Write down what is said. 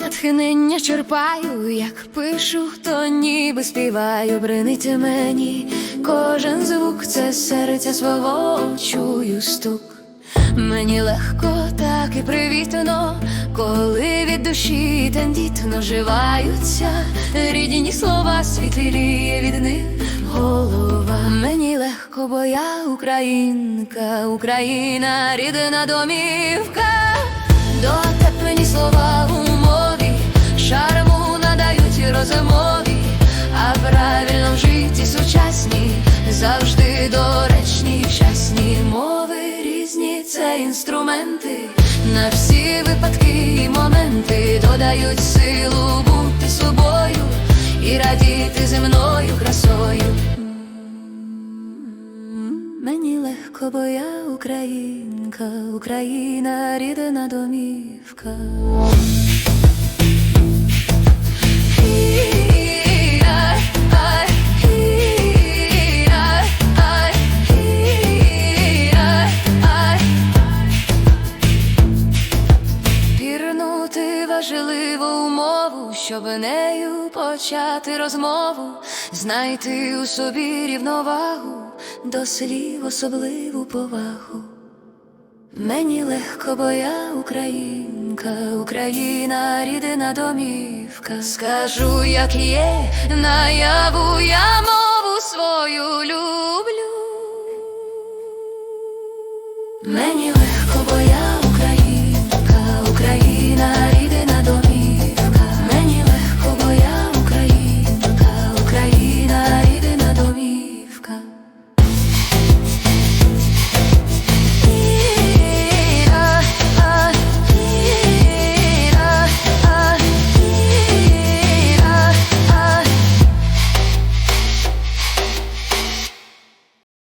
натхнення черпаю, як пишу, то ніби співаю, бринить мені. Кожен звук це серця свого чую стук. Мені легко, так і привітно, коли від душі тендітно живаються рідні слова, світліє від них голова. Мені легко, бо я українка, Україна, рідна домівка, слова у мові, шарму надають розумові, а правильно в житті сучасні, завжди доречні, вчасні мови різні це інструменти, на всі випадки і моменти додають силу бути собою легко, бо я українка, Україна, рідна домівка. Пірнути важливу умову, щоб нею почати розмову, знайти у собі рівновагу, до слів особливу повагу. Мені легко, бо я українка, Україна, рідина домівка. Скажу, як є, наяву я мову свою люблю. Мені легко, бо я українка, Україна, рідна домівка. Мені легко, бо я українка, Україна, рідна домівка.